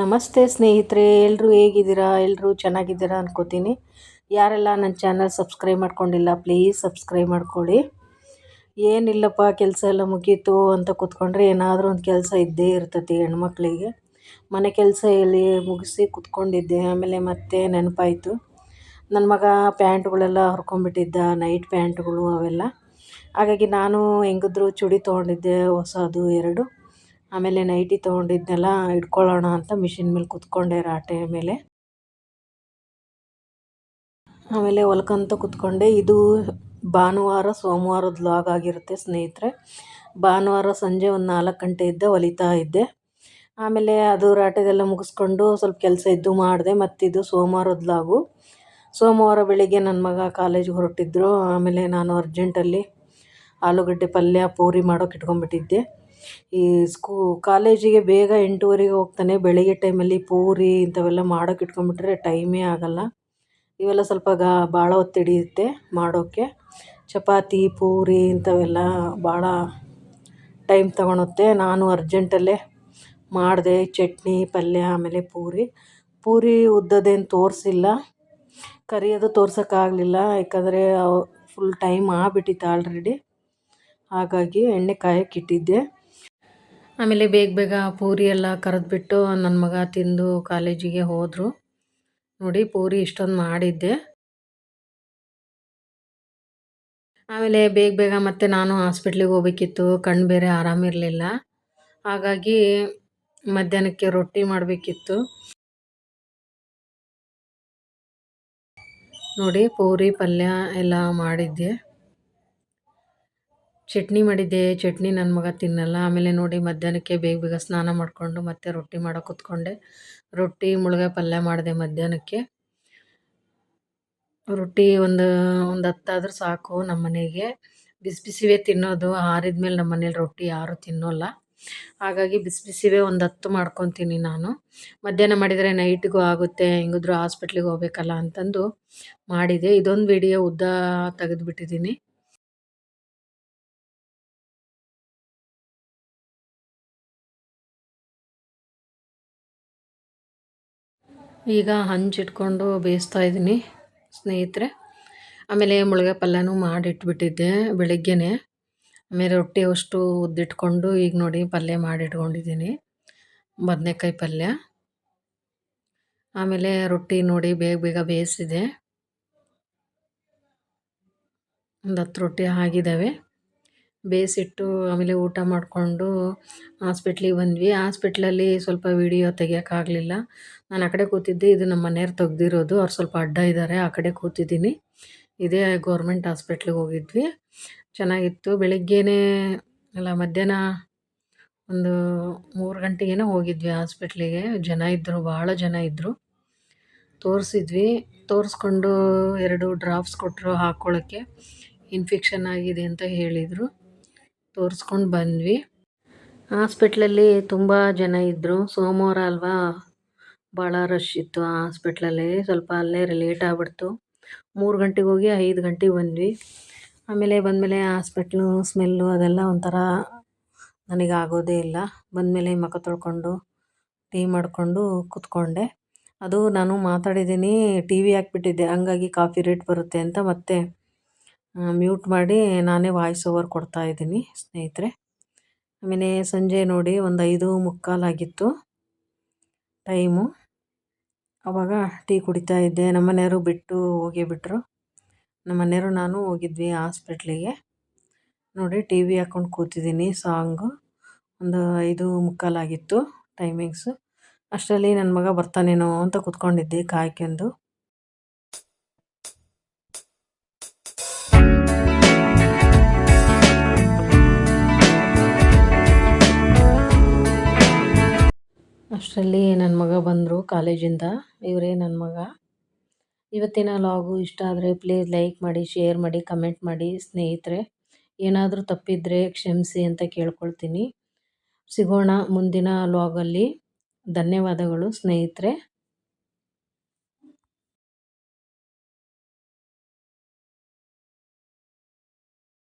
ನಮಸ್ತೆ ಸ್ನೇಹಿತರೆ ಎಲ್ಲರೂ ಹೇಗಿದ್ದೀರಾ? ಎಲ್ಲರೂ ಚೆನ್ನಾಗಿದ್ದೀರಾ ಅನ್ಕೋತೀನಿ. ಯಾರೆಲ್ಲ ನನ್ನ ಚಾನಲ್ ಸಬ್ಸ್ಕ್ರೈಬ್ ಮಾಡ್ಕೊಂಡಿಲ್ಲ, ಪ್ಲೀಸ್ ಸಬ್ಸ್ಕ್ರೈಬ್ ಮಾಡ್ಕೊಳ್ಳಿ. ಏನಿಲ್ಲಪ್ಪ, ಕೆಲಸ ಎಲ್ಲ ಮುಗೀತು ಅಂತ ಕೂತ್ಕೊಂಡ್ರೆ ಏನಾದರೂ ಒಂದು ಕೆಲಸ ಇದ್ದೇ ಇರ್ತತಿ ಹೆಣ್ಮಕ್ಳಿಗೆ. ಮನೆ ಕೆಲಸ ಇಲ್ಲಿ ಮುಗಿಸಿ ಕೂತ್ಕೊಂಡಿದ್ದೆ, ಆಮೇಲೆ ಮತ್ತೆ ನೆನಪಾಯಿತು. ನನ್ನ ಮಗ ಪ್ಯಾಂಟ್ಗಳೆಲ್ಲ ಹರ್ಕೊಂಡ್ಬಿಟ್ಟಿದ್ದ, ನೈಟ್ ಪ್ಯಾಂಟ್ಗಳು ಅವೆಲ್ಲ. ಹಾಗಾಗಿ ನಾನು ಹೆಂಗಿದ್ರು ಚೂಡಿ ತೊಗೊಂಡಿದ್ದೆ, ಹೊಸದು, ಎರಡು. ಆಮೇಲೆ ನೈಟಿ ತೊಗೊಂಡಿದ್ನೆಲ್ಲ, ಇಟ್ಕೊಳ್ಳೋಣ ಅಂತ ಮಿಷಿನ್ ಮೇಲೆ ಕುತ್ಕೊಂಡೆ ರಾಟೆ ಮೇಲೆ. ಆಮೇಲೆ ಹೊಲ್ಕೊಂತ ಕುತ್ಕೊಂಡೆ. ಇದು ಭಾನುವಾರ ಸೋಮವಾರದ ಲಾಗ್ ಆಗಿರುತ್ತೆ ಸ್ನೇಹಿತರೆ. ಭಾನುವಾರ ಸಂಜೆ ಒಂದು ನಾಲ್ಕು ಗಂಟೆ ಇದ್ದೆ, ಹೊಲಿತಾ ಇದ್ದೆ. ಆಮೇಲೆ ಅದು ರಾಟೆದೆಲ್ಲ ಮುಗಿಸ್ಕೊಂಡು ಸ್ವಲ್ಪ ಕೆಲಸ ಇದ್ದು ಮಾಡಿದೆ, ಮತ್ತಿದು ಸೋಮವಾರದ ಲಾಗು ಸೋಮವಾರ ಬೆಳಿಗ್ಗೆ ನನ್ನ ಮಗ ಕಾಲೇಜಿಗೆ ಹೊರಟಿದ್ರು. ಆಮೇಲೆ ನಾನು ಅರ್ಜೆಂಟಲ್ಲಿ ಆಲೂಗಡ್ಡೆ ಪಲ್ಯ ಪೂರಿ ಮಾಡೋಕೆ ಇಟ್ಕೊಂಡ್ಬಿಟ್ಟಿದ್ದೆ. ಈ ಸ್ಕೂ, ಕಾಲೇಜಿಗೆ ಬೇಗ ಎಂಟೂವರೆಗೆ ಹೋಗ್ತಾನೆ. ಬೆಳಗ್ಗೆ ಟೈಮಲ್ಲಿ ಪೂರಿ ಇಂಥವೆಲ್ಲ ಮಾಡೋಕೆ ಇಟ್ಕೊಂಡ್ಬಿಟ್ರೆ ಟೈಮೇ ಆಗೋಲ್ಲ. ಇವೆಲ್ಲ ಸ್ವಲ್ಪ ಗಾ, ಭಾಳ ಹೊತ್ತು ಹಿಡಿಯುತ್ತೆ ಮಾಡೋಕ್ಕೆ ಚಪಾತಿ, ಪೂರಿ ಇಂಥವೆಲ್ಲ ಭಾಳ ಟೈಮ್ ತಗೊಳುತ್ತೆ. ನಾನು ಅರ್ಜೆಂಟಲ್ಲೇ ಮಾಡಿದೆ ಚಟ್ನಿ, ಪಲ್ಯ, ಆಮೇಲೆ ಪೂರಿ. ಪೂರಿ ಉದ್ದದೇನು ತೋರಿಸಿಲ್ಲ. ಕರಿಯೋದು ತೋರ್ಸೋಕ್ಕಾಗಲಿಲ್ಲ. ಯಾಕಂದರೆ ಫುಲ್ ಟೈಮ್ ಆಗ್ಬಿಟ್ಟಿತ್ತು ಆಲ್ರೆಡಿ ಹಾಗಾಗಿ ಎಣ್ಣೆ ಕಾಯಕ್ಕೆ ಇಟ್ಟಿದ್ದೆ. ಆಮೇಲೆ ಬೇಗ ಬೇಗ ಪೂರಿ ಎಲ್ಲ ಕರೆದ್ಬಿಟ್ಟು ನನ್ನ ಮಗ ತಿಂದು ಕಾಲೇಜಿಗೆ ಹೋದರು. ನೋಡಿ ಪೂರಿ ಇಷ್ಟೊಂದು ಮಾಡಿದ್ದೆ. ಆಮೇಲೆ ಬೇಗ ಬೇಗ ಮತ್ತೆ ನಾನು ಹಾಸ್ಪಿಟ್ಲಿಗೆ ಹೋಗ್ಬೇಕಿತ್ತು. ಕಣ್ಣು ಬೇರೆ ಆರಾಮಿರಲಿಲ್ಲ ಹಾಗಾಗಿ ಮಧ್ಯಾಹ್ನಕ್ಕೆ ರೊಟ್ಟಿ ಮಾಡಬೇಕಿತ್ತು. ನೋಡಿ ಪೂರಿ ಪಲ್ಯ ಎಲ್ಲ ಮಾಡಿದ್ದೆ. ಚಟ್ನಿ ಮಾಡಿದ್ದೆ, ಚಟ್ನಿ ನನ್ನ ಮಗ ತಿನ್ನಲ್ಲ. ಆಮೇಲೆ ನೋಡಿ ಮಧ್ಯಾಹ್ನಕ್ಕೆ ಬೇಗ ಬೇಗ ಸ್ನಾನ ಮಾಡಿಕೊಂಡು ಮತ್ತೆ ರೊಟ್ಟಿ ಮಾಡೋಕೆ ಕೂತ್ಕೊಂಡೆ. ರೊಟ್ಟಿ ಮುಳುಗಾಯಿ ಪಲ್ಯ ಮಾಡಿದೆ ಮಧ್ಯಾಹ್ನಕ್ಕೆ. ರೊಟ್ಟಿ ಒಂದು ಒಂದು ಹತ್ತಾದ್ರೂ ಸಾಕು ನಮ್ಮ ಮನೆಗೆ. ಬಿಸಿ ಬಿಸಿವೇ ತಿನ್ನೋದು. ಆರಿದ ಮೇಲೆ ನಮ್ಮ ಮನೇಲಿ ರೊಟ್ಟಿ ಯಾರೂ ತಿನ್ನೋಲ್ಲ. ಹಾಗಾಗಿ ಬಿಸಿ ಬಿಸಿವೇ ಒಂದು ಹತ್ತು ಮಾಡ್ಕೊತೀನಿ ನಾನು. ಮಧ್ಯಾಹ್ನ ಮಾಡಿದರೆ ನೈಟ್ಗೂ ಆಗುತ್ತೆ, ಹೆಂಗಿದ್ರು ಹಾಸ್ಪಿಟ್ಲಿಗೆ ಹೋಗ್ಬೇಕಲ್ಲ ಅಂತಂದು ಮಾಡಿದೆ. ಇದೊಂದು ವಿಡಿಯೋ ಉದ್ದ ತೆಗೆದುಬಿಟ್ಟಿದ್ದೀನಿ ಈಗ ಹಂಚಿಟ್ಕೊಂಡು ಬೇಯಿಸ್ತಾ ಇದ್ದೀನಿ ಸ್ನೇಹಿತರೆ. ಆಮೇಲೆ ಮುಳುಗೆ ಪಲ್ಯನೂ ಮಾಡಿಟ್ಬಿಟ್ಟಿದ್ದೆ ಬೆಳಗ್ಗೆನೇ. ಆಮೇಲೆ ರೊಟ್ಟಿ ಅಷ್ಟು ಉದ್ದಿಟ್ಕೊಂಡು ಈಗ ನೋಡಿ ಪಲ್ಯ ಮಾಡಿಟ್ಕೊಂಡಿದ್ದೀನಿ. ಬದನೇಕಾಯಿ ಪಲ್ಯ. ಆಮೇಲೆ ರೊಟ್ಟಿ ನೋಡಿ ಬೇಗ ಬೇಗ ಬೇಯಿಸಿದೆ. ಒಂದು ಹತ್ತು ರೊಟ್ಟಿ ಆಗಿದ್ದಾವೆ. ಬೇಯಿಸಿಟ್ಟು ಆಮೇಲೆ ಊಟ ಮಾಡಿಕೊಂಡು ಹಾಸ್ಪಿಟ್ಲಿಗೆ ಬಂದ್ವಿ. ಹಾಸ್ಪಿಟ್ಲಲ್ಲಿ ಸ್ವಲ್ಪ ವೀಡಿಯೋ ತೆಗಿಯೋಕ್ಕಾಗಲಿಲ್ಲ. ನಾನು ಆ ಕಡೆ ಕೂತಿದ್ದೆ, ಇದು ನಮ್ಮ ಮನೆಯವ್ರು ತೆಗ್ದಿರೋದು. ಅವ್ರು ಸ್ವಲ್ಪ ಅಡ್ಡ ಇದ್ದಾರೆ ಆ ಕಡೆ ಕೂತಿದ್ದೀನಿ. ಇದೇ ಗೌರ್ಮೆಂಟ್ ಹಾಸ್ಪಿಟ್ಲಿಗೆ ಹೋಗಿದ್ವಿ. ಚೆನ್ನಾಗಿತ್ತು. ಬೆಳಗ್ಗೆನೇ ಅಲ್ಲ, ಮಧ್ಯಾಹ್ನ ಒಂದು ಮೂರು ಗಂಟೆಗೇನೋ ಹೋಗಿದ್ವಿ ಹಾಸ್ಪಿಟ್ಲಿಗೆ. ಜನ ಇದ್ದರು ಭಾಳ ಜನ ಇದ್ದರು ತೋರಿಸಿದ್ವಿ. ತೋರಿಸ್ಕೊಂಡು ಎರಡು ಡ್ರಾಪ್ಸ್ ಕೊಟ್ಟರು ಹಾಕ್ಕೊಳ್ಳೋಕ್ಕೆ ಇನ್ಫೆಕ್ಷನ್ ಆಗಿದೆ ಅಂತ ಹೇಳಿದರು. ತೋರಿಸ್ಕೊಂಡು ಬಂದ್ವಿ. ಹಾಸ್ಪಿಟ್ಲಲ್ಲಿ ತುಂಬ ಜನ ಇದ್ದರು ಸೋಮವಾರ ಅಲ್ವಾ? ಭಾಳ ರಶ್ ಇತ್ತು ಆ ಹಾಸ್ಪಿಟ್ಲಲ್ಲಿ. ಸ್ವಲ್ಪ ಅಲ್ಲೇ ಲೇಟ್ ಆಗ್ಬಿಡ್ತು. ಮೂರು ಗಂಟೆಗೆ ಹೋಗಿ ಐದು ಗಂಟೆಗೆ ಬಂದ್ವಿ. ಆಮೇಲೆ ಬಂದಮೇಲೆ ಹಾಸ್ಪಿಟ್ಲು ಸ್ಮೆಲ್ಲು ಅದೆಲ್ಲ ಒಂಥರ ನನಗೆ ಆಗೋದೇ ಇಲ್ಲ. ಬಂದಮೇಲೆ ಮುಖ ತೊಳ್ಕೊಂಡು, ಟೀ ಮಾಡಿಕೊಂಡು ಕೂತ್ಕೊಂಡೆ. ಅದು ನಾನು ಮಾತಾಡಿದ್ದೀನಿ, ಟಿ ವಿ ಹಾಕ್ಬಿಟ್ಟಿದ್ದೆ. ಹಂಗಾಗಿ ಕಾಫಿ ರೇಟ್ ಬರುತ್ತೆ ಅಂತ ಮತ್ತೆ ಮ್ಯೂಟ್ ಮಾಡಿ ನಾನೇ ವಾಯ್ಸ್ ಓವರ್ ಕೊಡ್ತಾ ಇದ್ದೀನಿ ಸ್ನೇಹಿತರೆ. ಆಮೇಲೆ ಸಂಜೆ ನೋಡಿ ಒಂದು ಐದು ಮುಕ್ಕಾಲಾಗಿತ್ತು ಟೈಮು ಅವಾಗ ಟೀ ಕುಡಿತಾ ಇದ್ದೆ. ನಮ್ಮ ಮನೆಯವರು ಬಿಟ್ಟು ಹೋಗೇ ಬಿಟ್ಟರು ನಮ್ಮ ಮನೆಯವರು ನಾನು ಹೋಗಿದ್ವಿ ಹಾಸ್ಪಿಟ್ಲಿಗೆ ನೋಡಿ ಟಿ ವಿ ಹಾಕ್ಕೊಂಡು ಕೂತಿದ್ದೀನಿ ಸಾಂಗು ಒಂದು ಐದು ಮುಕ್ಕಾಲಾಗಿತ್ತು ಟೈಮಿಂಗ್ಸು ಅಷ್ಟರಲ್ಲಿ ನನ್ನ ಮಗ ಬರ್ತಾನೇನೋ ಅಂತ ಕೂತ್ಕೊಂಡಿದ್ದೆ ಕಾಯ್ಕೊಂಡು. ಅಷ್ಟರಲ್ಲಿ ನನ್ನ ಮಗ ಬಂದರು ಕಾಲೇಜಿಂದ. ಇವರೇ ನನ್ನ ಮಗ. ಇವತ್ತಿನ ಲಾಗು ಇಷ್ಟ ಆದರೆ ಪ್ಲೀಸ್ ಲೈಕ್ ಮಾಡಿ ಶೇರ್ ಮಾಡಿ ಕಮೆಂಟ್ ಮಾಡಿ ಸ್ನೇಹಿತರೆ. ಏನಾದರೂ ತಪ್ಪಿದರೆ ಕ್ಷಮಿಸಿ ಅಂತ ಕೇಳ್ಕೊಳ್ತೀನಿ. ಸಿಗೋಣ ಮುಂದಿನ ಲಾಗಲ್ಲಿ. ಧನ್ಯವಾದಗಳು ಸ್ನೇಹಿತರೆ.